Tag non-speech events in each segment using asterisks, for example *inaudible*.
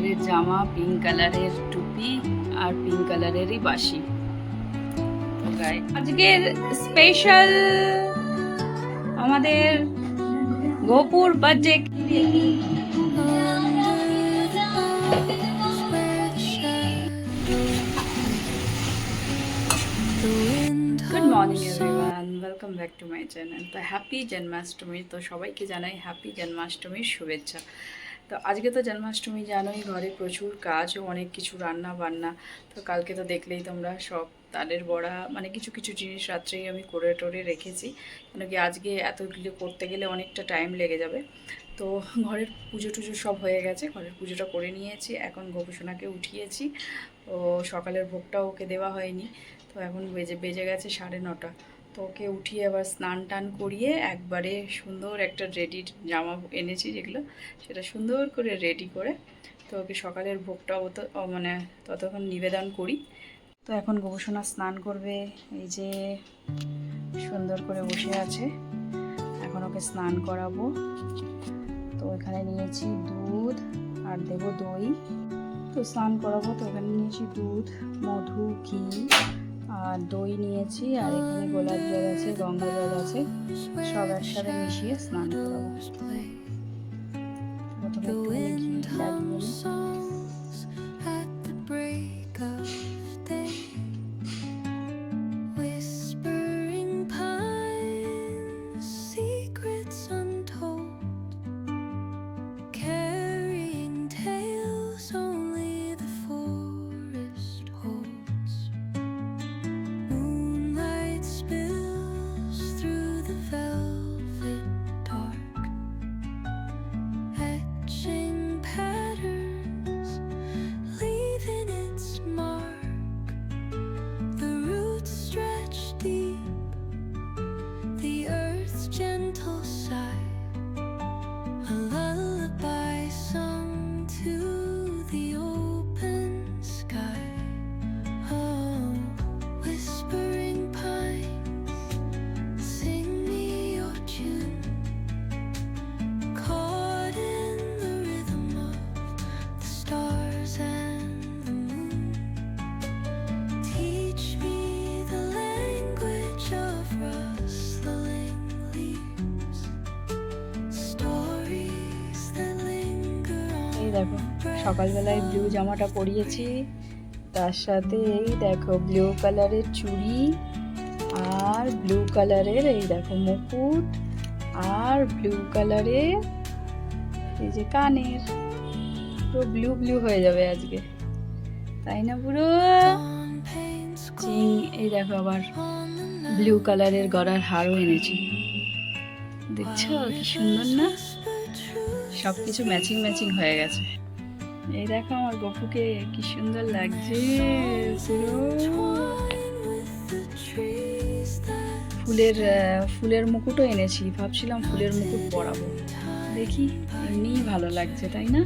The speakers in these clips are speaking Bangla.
কালারের জামা পিঙ্ক কালারের টুপি আর পিঙ্ক কালারেরই বাসি আজকের স্পেশাল আমাদের গোপুর birthday welcome back to my channel তো হ্যাপি জন্মাষ্টমী তো সবাইকে জানাই হ্যাপি জন্মাষ্টমীর শুভেচ্ছা। তো আজকে তো জন্মাষ্টমী, জানোই ঘরে প্রচুর কাজ ও অনেক কিছু রান্না বান্না। তো কালকে তো দেখলেই তোমরা সব তালের বড়া মানে কিছু কিছু জিনিস রাত্রেই আমি করে টোরে রেখেছি। কেন কি আজকে এতগুলো করতে গেলে অনেকটা টাইম লেগে যাবে। তো ঘরের পুজো টুজো সব হয়ে গেছে, ঘরের পুজোটা করে নিয়েছি। এখন গোপসোনাকে উঠিয়েছি। ও সকালের ভোগটাও ওকে দেওয়া হয়নি। তো এখন বেজে বেজে গেছে সাড়ে নটা। তো ওকে উঠিয়ে আবার স্নান টান করিয়ে একবারে সুন্দর একটা রেডি জামা এনেছি যেগুলো, সেটা সুন্দর করে রেডি করে তো ওকে সকালের ভোগটা তো ও মানে ততক্ষণ নিবেদন করি। তো এখন গোবসোনা স্নান করবে, এই যে সুন্দর করে বসে আছে। এখন ওকে স্নান করাবো। তো এখানে নিয়েছি দুধ আর দেবো দই। তো স্নান করাবো তো এখানে নিয়েছি দুধ, মধু, ঘি। আর দই নিয়েছি, আর এখানে গোলাপ জল আছে, গঙ্গা জল আছে। সব একসাথে মিশিয়ে স্নান করাবো। সকালবেলায় ব্লু জামাটা পরিয়েছি। তার সাথে এই দেখো ব্লু কালারের চুড়ি, আর ব্লু কালারের এই দেখো মুকুট, আর ব্লু কালারের এই যে কানের। পুরো ব্লু ব্লু হয়ে যাবে আজকে। তাই না পুরো এই দেখো আবার ব্লু কালারের গড়ার হারও এনেছি। দেখছ? কি সুন্দর না? সব কিছু ম্যাচিং ম্যাচিং হয়ে গেছে। এই দেখো আমার গপুকে কি সুন্দর লাগছে ফুলের ফুলের মুকুটও এনেছি, ভাবছিলাম ফুলের মুকুট পরাবো। দেখি, এমনিই ভালো লাগছে, তাই না?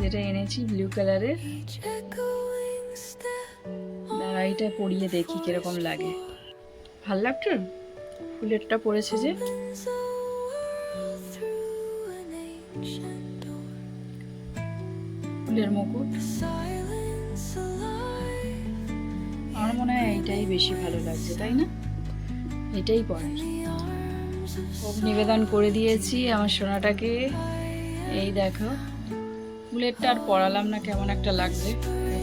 যেটা এনেছি ব্লু কালারের। এটা পরিয়ে দেখি কীরকম লাগে। ভালো লাগছে? ফুলেরটা পড়েছে যে। ফুলের মুকুট। আমার মনে হয় এইটাই বেশি ভালো লাগছে, তাই না? এটাই ভোগ নিবেদন করে দিয়েছি আমার সোনাটাকে। এই দেখো ফুলেরটা আর পড়ালাম না, কেমন একটা লাগছে।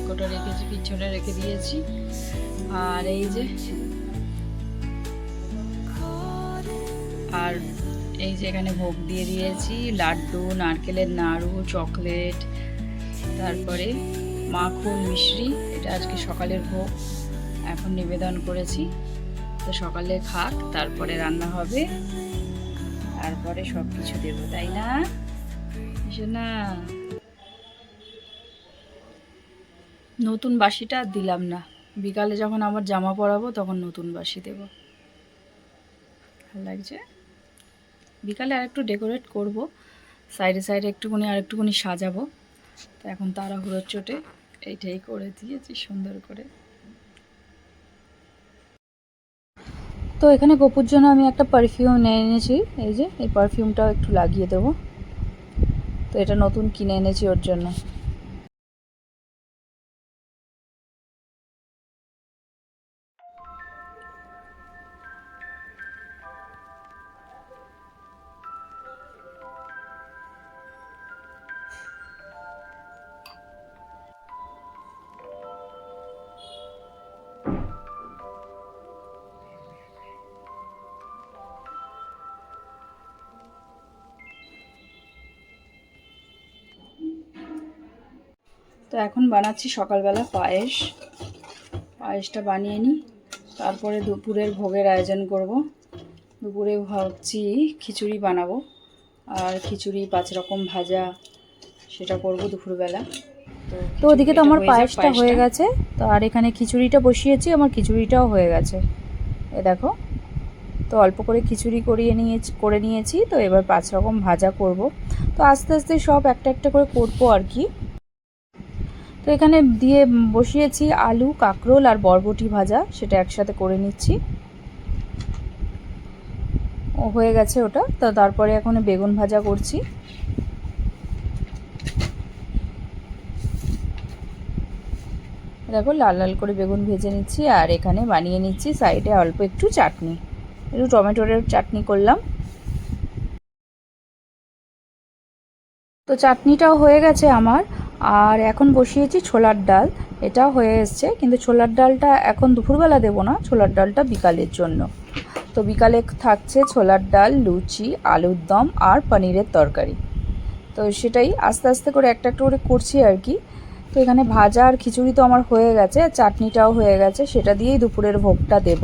কোটা রেখেছি, পিছনে রেখে দিয়েছি। আর এই যে, আর এই যে এখানে ভোগ দিয়ে দিয়েছি, লাড্ডু, নারকেলের নাড়ু, চকলেট তারপরে মাখন মিশ্রি, এটা আজকে সকালের ভোগ। এখন নিবেদন করেছি। তো সকালে খাক, তারপরে রান্না হবে। তারপরে সব কিছু দেবো, তাই না? না নতুন বাসিটা দিলাম না। বিকালে যখন আমার জামা পরাবো, তখন নতুন বাসি দেবো। ভালো লাগছে? বিকালে আর একটু ডেকোরেট করব। সাইডে সাইডে একটুখানি আর একটুখানি সাজাবো। তো এখন তাড়াহুড়োর চোটে এইটাই করে দিয়েছি, সুন্দর করে। তো এখানে গোপুর জন্য আমি একটা পারফিউম নিয়ে এনেছি, এই যে, এই পারফিউমটাও একটু লাগিয়ে দেবো। তো এটা নতুন কিনে এনেছি ওর জন্য। তো এখন বানাচ্ছি সকালবেলা পায়েস। পায়েসটা বানিয়ে নিই। তারপরে দুপুরের ভোগের আয়োজন করব। দুপুরে ভাবছি খিচুড়ি বানাবো। আর খিচুড়ি পাঁচ রকম ভাজা সেটা করব দুপুরবেলা। তো ওদিকে তো আমার পায়েসটা হয়ে গেছে। তো আর এখানে খিচুড়িটা বসিয়েছি আমার খিচুড়িটাও হয়ে গেছে। এ দেখো তো অল্প করে খিচুড়ি করিয়ে নিয়েছি করে নিয়েছি। তো এবার পাঁচ রকম ভাজা করব। তো আস্তে আস্তে সব একটা একটা করে করব আর কি। তো এখানে দিয়ে বসিয়েছি আলু, কাঁকরোল আর বরবটি ভাজা, সেটা একসাথে করে নিচ্ছি। ও হয়ে গেছে ওটা। তো তারপরে এখন বেগুন ভাজা করছি। দেখো লাল লাল করে বেগুন ভেজে নিচ্ছি আর এখানে বানিয়ে নিচ্ছি সাইডে অল্প একটু চাটনি। একটু টমেটোর চাটনি করলাম। তো চাটনিটাও হয়ে গেছে আমার। আর এখন বসিয়েছি ছোলার ডাল। এটাও হয়ে এসছে কিন্তু ছোলার ডালটা এখন দুপুরবেলা দেবো না ছোলার ডালটা বিকালের জন্য। তো বিকালে থাকছে ছোলার ডাল লুচি আলুর দম আর পনিরের তরকারি। তো সেটাই আস্তে আস্তে করে একটা একটা করে করছি আর কি। তো এখানে ভাজা আর খিচুড়ি তো আমার হয়ে গেছে আর চাটনিটাও হয়ে গেছে সেটা দিয়েই দুপুরের ভোগটা দেব।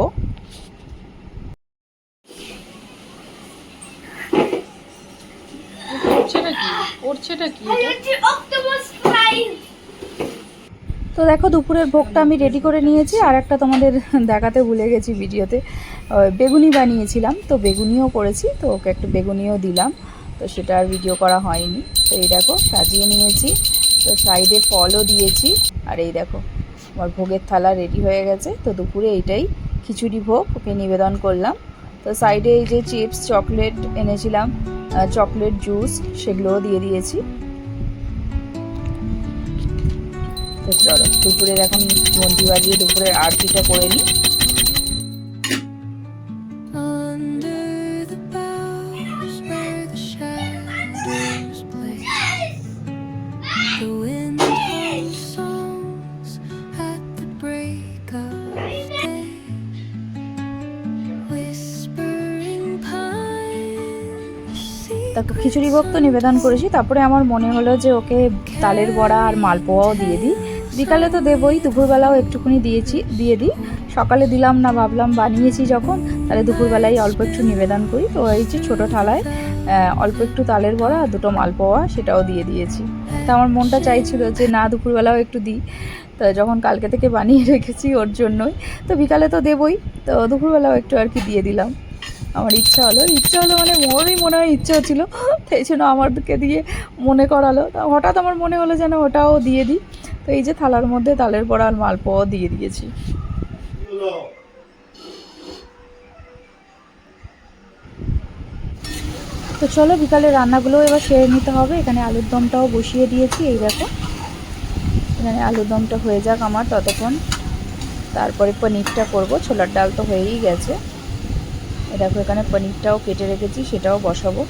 করছেটা কি? করছেটা কি তো দেখো, দুপুরের ভোগটা আমি রেডি করে নিয়েছি। আর একটা তোমাদের দেখাতে ভুলে গেছি ভিডিওতে। বেগুনি বানিয়েছিলাম, তো বেগুনিও করেছি, তো ওকে একটু বেগুনিও দিলাম। তো সেটা আর ভিডিও করা হয়নি। তো এই দেখো, সাজিয়ে নিয়েছি। তো সাইডে ফলও দিয়েছি। আর এই দেখো, আমার ভোগের থালা রেডি হয়ে গেছে। তো দুপুরে এইটাই খিচুড়ি ভোগ, ওকে নিবেদন করলাম। তো সাইডে এই যে চিপস চকলেট এনেছিলাম চকলেট জুস সেগুলোও দিয়ে দিয়েছি। আচ্ছা চলো দুপুরের এখন মন্দি বাজিয়ে দুপুরের আরতিটা করে নিই। তাকে খিচুড়ি ভক্ত নিবেদন করেছি। তারপরে আমার মনে হলো যে ওকে তালের বড়া আর মালপোয়াও দিয়ে দিই। বিকালে তো দেবই, দুপুরবেলাও একটুখানি দিয়েছি, দিয়ে দিই। সকালে দিলাম না, ভাবলাম বানিয়েছি যখন, তাহলে দুপুরবেলায় অল্প একটু নিবেদন করি। তো এই যে ছোটো থালায় অল্প একটু তালের বড়া আর দুটো মালপোয়া, সেটাও দিয়ে দিয়েছি। তা আমার মনটা চাইছিল যে না, দুপুরবেলাও একটু দিই। তো যখন কালকে থেকে বানিয়ে রেখেছি ওর জন্যই। তো বিকালে তো দেবই, তো দুপুরবেলাও একটু আর কি দিয়ে দিলাম। আমার ইচ্ছা হলো ইচ্ছা হলো মানে মোরই মনে হয় ইচ্ছা হচ্ছিল তাই জন্য আমাদেরকে দিয়ে মনে করালো। হঠাৎ আমার মনে হলো যেন ওটাও দিয়ে দিই। তো এই যে থালার মধ্যে তালের বড়া আর মালপোয়াও দিয়ে দিয়েছি। তো চলো বিকালে রান্নাগুলো এবার সেরে নিতে হবে। এখানে আলুর দমটাও বসিয়ে দিয়েছি, এই দেখো। এখানে আলুর দমটা হয়ে যাক আমার ততক্ষণ। তারপরে পনিরটা করব, ছোলার ডাল তো হয়েই গেছে। দেখো এখানে পনিরটাও কেটে রেখেছি, সেটাও বসাবো।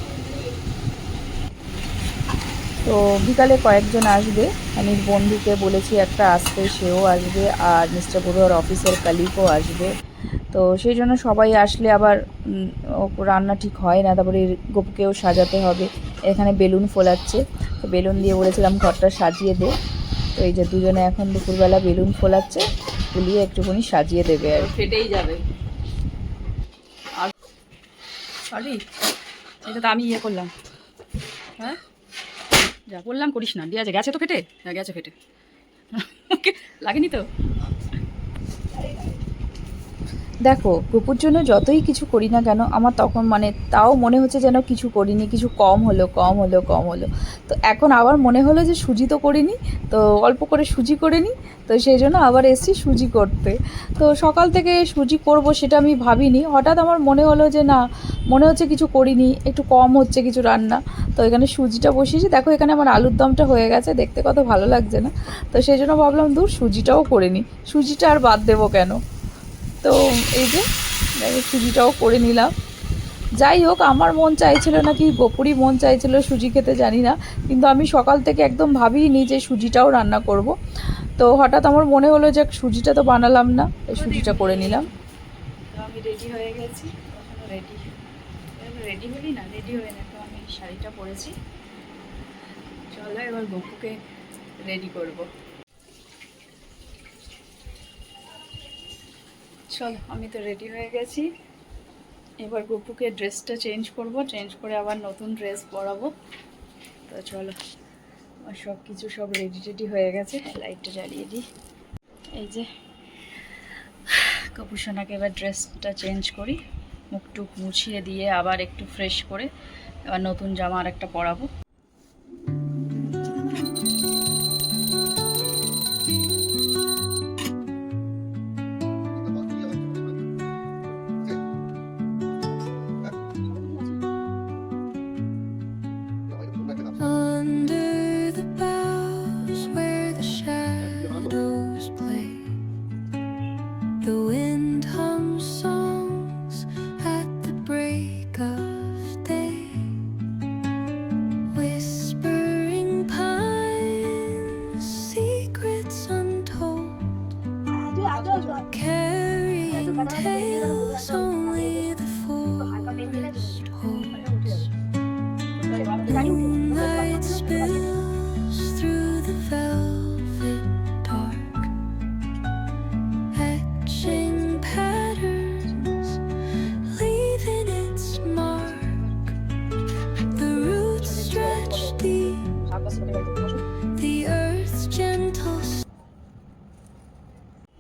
তো বিকালে কয়েকজন আসবে। আমি বন্ধুকে বলেছি একটা আসতে, সেও আসবে আর মিস্টার বড়ুয়ার অফিসের কালিকও আসবে। তো সেই জন্য সবাই আসলে আবার রান্না ঠিক হয় না, তারপরে গোপুকেও সাজাতে হবে। এখানে বেলুন ফোলাচ্ছে। তো বেলুন দিয়ে বলেছিলাম ঘরটা সাজিয়ে দে। তো এই যে দুজনে এখন দুপুরবেলা বেলুন ফোলাচ্ছে, ফুলিয়ে একটুখানি সাজিয়ে দেবে আর ফেটেই যাবে। আর সরি, এটা তো আমি ইয়ে করলাম। হ্যাঁ? যা বললাম করিস না। দিয়ে আছে গেছে তো ফেটে হ্যাঁ গেছে ফেটে *laughs* লাগেনি তো? দেখো গপুর জন্য যতই কিছু করি না কেন, আমার তখন মানে তাও মনে হচ্ছে যেন কিছু করিনি, কিছু কম হলো কম হলো কম হলো। তো এখন আবার মনে হলো যে সুজি তো করিনি, তো অল্প করে সুজি করে নিই তো সেই জন্য আবার এসেছি সুজি করতে। তো সকাল থেকে সুজি করব সেটা আমি ভাবিনি, হঠাৎ আমার মনে হলো যে না, মনে হচ্ছে কিছু করিনি, একটু কম হচ্ছে কিছু রান্না। তো এখানে সুজিটা বসিয়েছি, দেখো এখানে আমার আলুর দমটা হয়ে গেছে, দেখতে কত ভালো লাগছে না? তো সেই জন্য ভাবলাম দূর সুজিটাও করে নিই সুজিটা আর বাদ দেবো কেন? তো এই যে সুজিটাও করে নিলাম। যাই হোক, আমার মন চাইছিল না কি গোপুরই মন চাইছিল সুজি খেতে, জানি না। কিন্তু আমি সকাল থেকে একদম ভাবিনি যে সুজিটাও রান্না করব। তো হঠাৎ আমার মনে হলো যে সুজিটা তো বানালাম না সুজিটা করে নিলাম। আমি রেডি হয়ে গেছি রেডি রেডি হলি না? রেডি হয়ে না, তো আমি শাড়িটা পরেছি। চলো এবার রেডি করব। চলো, আমি তো রেডি হয়ে গেছি। এবার গপুকে ড্রেসটা চেঞ্জ করব চেঞ্জ করে আবার নতুন ড্রেস পরাবো। তো চলো, আমার সব কিছু সব রেডি টেডি হয়ে গেছে লাইটটা জ্বালিয়ে দিই। এই যে কপুসোনাকে এবার ড্রেসটা চেঞ্জ করি। মুখ টুক মুছিয়ে দিয়ে আবার একটু ফ্রেশ করে এবার নতুন জামা আর একটা পরাবো।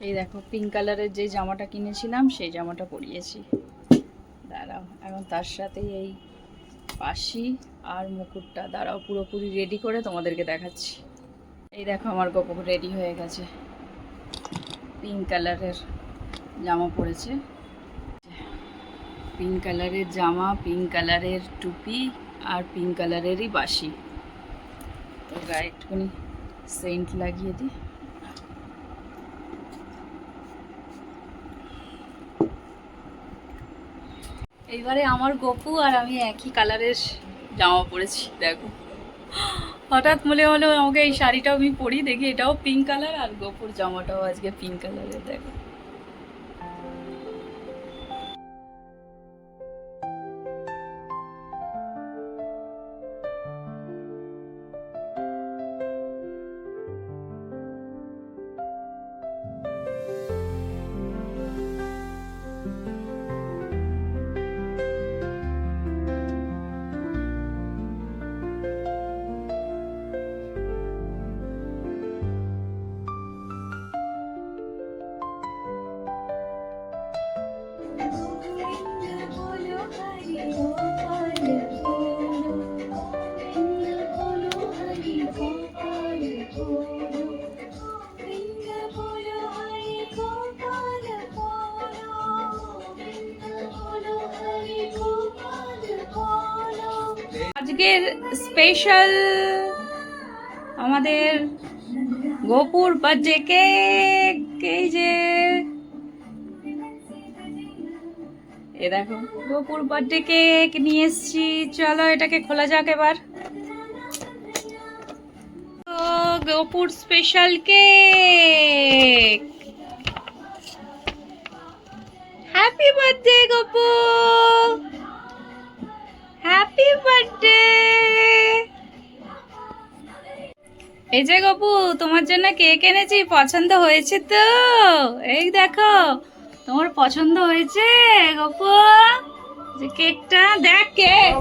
এই দেখো পিঙ্ক কালারের যে জামাটা কিনেছিলাম, সেই জামাটা পরিয়েছি। দাঁড়াও, এখন তার সাথে এই পাশি আর মুকুটটা। দাঁড়াও, পুরোপুরি রেডি করে তোমাদেরকে দেখাচ্ছি। এই দেখো, আমার গপু রেডি হয়ে গেছে। পিঙ্ক কালারের জামা পরেছে। পিঙ্ক কালারের জামা পিঙ্ক কালারের টুপি আর পিঙ্ক কালারেরই বাসি। তো গায়ে একটুখানি সেন্ট লাগিয়ে দিই। এইবারে আমার গপু আর আমি একই কালারের জামা পরেছি, দেখো। হঠাৎ মনে হলো আমাকে এই শাড়িটাও আমি পরি, দেখি এটাও পিঙ্ক কালার আর গপুর জামাটাও আজকে পিঙ্ক কালারের দেখো। আজকের স্পেশাল আমাদের গোপুর বার্থডে কেক এই যে। এ দেখো, গোপুর বার্থডে কেক নিয়ে এসছি। চলো এটাকে খোলা যাক এবার। গোপুর special cake happy birthday Gopu! Happy birthday এই যে গপু, তোমার জন্য কেক এনেছি, পছন্দ হয়েছে তো? এই দেখো, তোমার পছন্দ হয়েছে, গপু? কেকটা, দেখ কেক!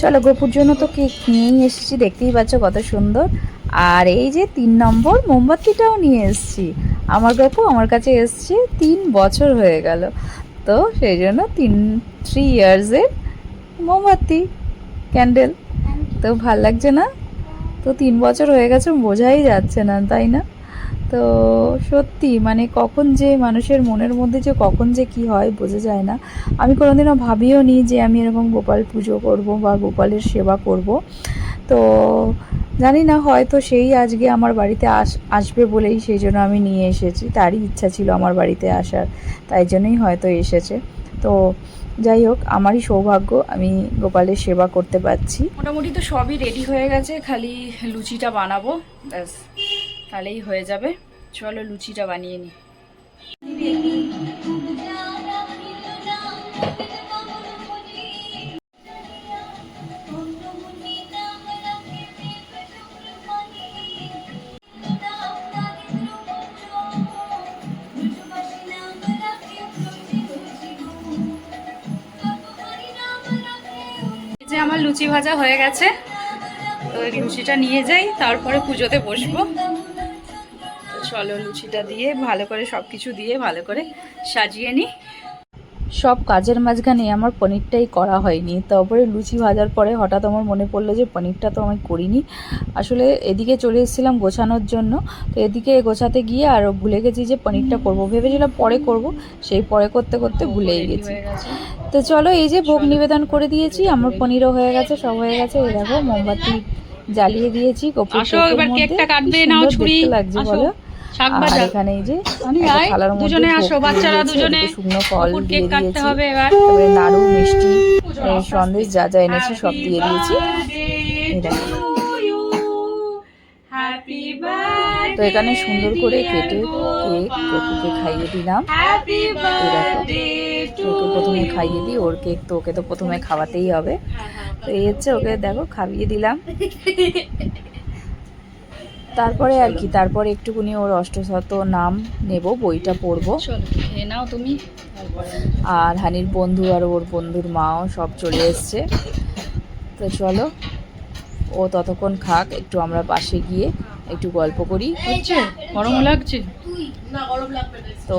চলো, গোপুর জন্য তো কেক নিয়েই এসেছি, দেখতেই পাচ্ছ কত সুন্দর। আর এই যে তিন নম্বর মোমবাতিটাও নিয়ে এসেছি। আমার গপু আমার কাছে এসছে, তিন বছর হয়ে গেল। তো তো সেই জন্য তিন থ্রি ইয়ার্সের মোমবাতি, ক্যান্ডেল। তো ভালো লাগছে না? তো তিন বছর হয়ে গেছে, বোঝাই যাচ্ছে না, তাই না? তো সত্যি মানে কখন যে মানুষের মনের মধ্যে যে কখন যে কি হয়, বোঝা যায় না। আমি কোনোদিনও ভাবিও নি যে আমি এরকম গোপাল পুজো করব বা গোপালের সেবা করব। তো জানি না, হয়তো সেই আজকে আমার বাড়িতে আস, আসবে বলেই সেই জন্য আমি নিয়ে এসেছি। তারই ইচ্ছা ছিল আমার বাড়িতে আসার, তাই জন্যই হয়তো এসেছে। তো যাই হোক, আমারই সৌভাগ্য, আমি গোপালের সেবা করতে পারছি। মোটামুটি তো সবই রেডি হয়ে গেছে, খালি লুচিটা বানাবো, ব্যাস, তাহলেই হয়ে যাবে। চলো লুচিটা বানিয়ে নিই লুচি ভাজা হয়ে গেছে। তো লুচিটা নিয়ে যাই, তারপরে পুজোতে বসবো। চলো লুচিটা দিয়ে ভালো করে সব কিছু দিয়ে ভালো করে সাজিয়ে নিই। সব কাজের মাঝখানে আমার পনিরটাই করা হয়নি। তারপরে লুচি ভাজার পরে হঠাৎ আমার মনে পড়ল যে পনিরটা তো আমি করিনি। আসলে এদিকে চলে এসেছিলাম গোছানোর জন্য। তো এদিকে গোছাতে গিয়ে আর ভুলে গেছি যে পনিরটা করব। ভেবেছিলাম পরে করব সেই পরে করতে করতে ভুলেই গেছি। তো চলো এই যে ভোগ নিবেদন করে দিয়েছি আমার পনিরও হয়ে গেছে সব হয়ে গেছে। এই দেখো মোমবাতি জ্বালিয়ে দিয়েছি কপুর এবার মধ্যে। লাগছে বলো। শাক ভাজা? এখানে এই যে অনি আয়, দুজনে আসো, বাচ্চারা দুজনে। শুকনো ফল কুকুর দিয়ে কেক কাটতে দিয়েছি। হবে এবার। নাড়ু মিষ্টি সন্দেশ যা যা এনেছি সব দিয়ে দিয়েছি। তো এখানে সুন্দর করে কেটে কেক কপুকে খাইয়ে দিলাম। ওকে প্রথমে খাইয়ে দিই ওর কেক তো ওকে তো প্রথমে খাওয়াতেই হবে। তো এই হচ্ছে ওকে দেখো খাইয়ে দিলাম। *laughs* তারপরে আর কি তারপরে একটুকুনি ওর অষ্টশত নাম নেব বইটা পড়ব। খেয়ে নাও তুমি। আর হানির বন্ধু আর ওর বন্ধুর মাও সব চলে এসছে। তো চলো ও ততক্ষণ খাক একটু আমরা পাশে গিয়ে একটু গল্প করি। হচ্ছে গরম লাগছে। তো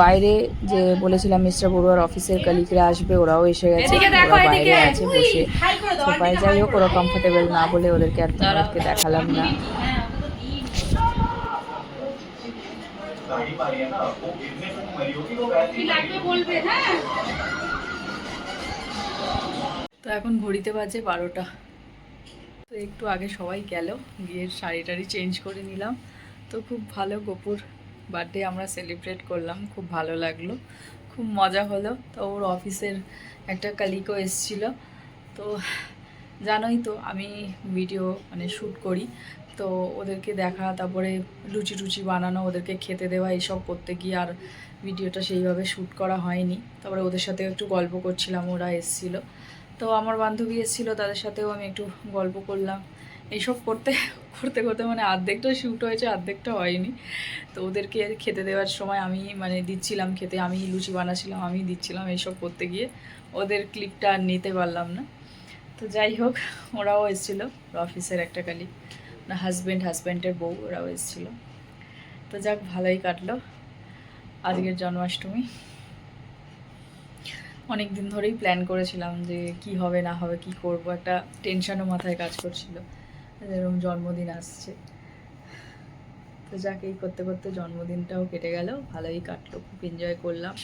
বাইরে যে বলেছিলাম মিস্টার বড়ুয়ার অফিসের কালিকরা আসবে ওরাও এসে গেছে ওরা বাইরে আছে বসে। সবাই যাই হোক ওরা কমফোর্টেবল না বলে ওদেরকে আর তোমাদেরকে দেখালাম না। তো এখন ঘড়িতে বাজে বারোটা। তো একটু আগে সবাই গেল, গিয়ে শাড়ি টাড়ি চেঞ্জ করে নিলাম। তো খুব ভালো গোপুর বার্থডে আমরা সেলিব্রেট করলাম, খুব ভালো লাগল। খুব মজা হলো। তো ওর অফিসের একটা কালিকও এসেছিল। তো জানোই তো আমি ভিডিও মানে শ্যুট করি। তো ওদেরকে দেখা, তারপরে লুচি টুচি বানানো, ওদেরকে খেতে দেওয়া, এইসব করতে গিয়ে আর ভিডিওটা সেইভাবে শ্যুট করা হয়নি। তারপরে ওদের সাথে একটু গল্প করছিলাম, ওরা এসেছিল। তো আমার বান্ধবী এসেছিল, তাদের সাথেও আমি একটু গল্প করলাম। এইসব করতে করতে করতে মানে অর্ধেকটা শ্যুট হয়েছে অর্ধেকটা হয়নি। তো ওদেরকে খেতে দেওয়ার সময় আমি মানে দিচ্ছিলাম খেতে, আমি লুচি বানাচ্ছিলাম, আমি দিচ্ছিলাম এইসব করতে গিয়ে। ওদের ক্লিপটা আর নিতে পারলাম না। তো যাই হোক, ওরাও এসেছিল অফিসের একটা কালিক না হাজব্যান্ড হাজব্যান্ডের বউ ওরাও এসেছিল তো যাক, ভালোই কাটলো। আজকের জন্মাষ্টমী। অনেক দিন ধরেই প্ল্যান করেছিলাম যে কি হবে, না হবে, কি করব। একটা টেনশনও মাথায় কাজ করছিল। যেরকম জন্মদিন আসছে। তো যাক, এই করতে করতে জন্মদিনটাও কেটে গেল। ভালোই কাটলো, খুব এনজয় করলাম।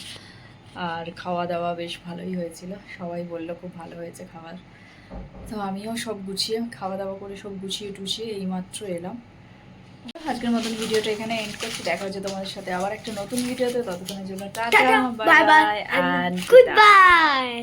আর খাওয়া দাওয়া বেশ ভালোই হয়েছিল। সবাই বলল খুব ভালো হয়েছে খাবার তো আমিও সব গুছিয়ে খাওয়া দাওয়া করে সব গুছিয়ে টুছিয়ে এইমাত্র এলাম। আজকের মতন ভিডিওটা এখানে এন্ড করছি। দেখা হচ্ছে তোমাদের সাথে আবার একটা নতুন ভিডিওতে। ততক্ষণের জন্য tata bye bye good goodbye.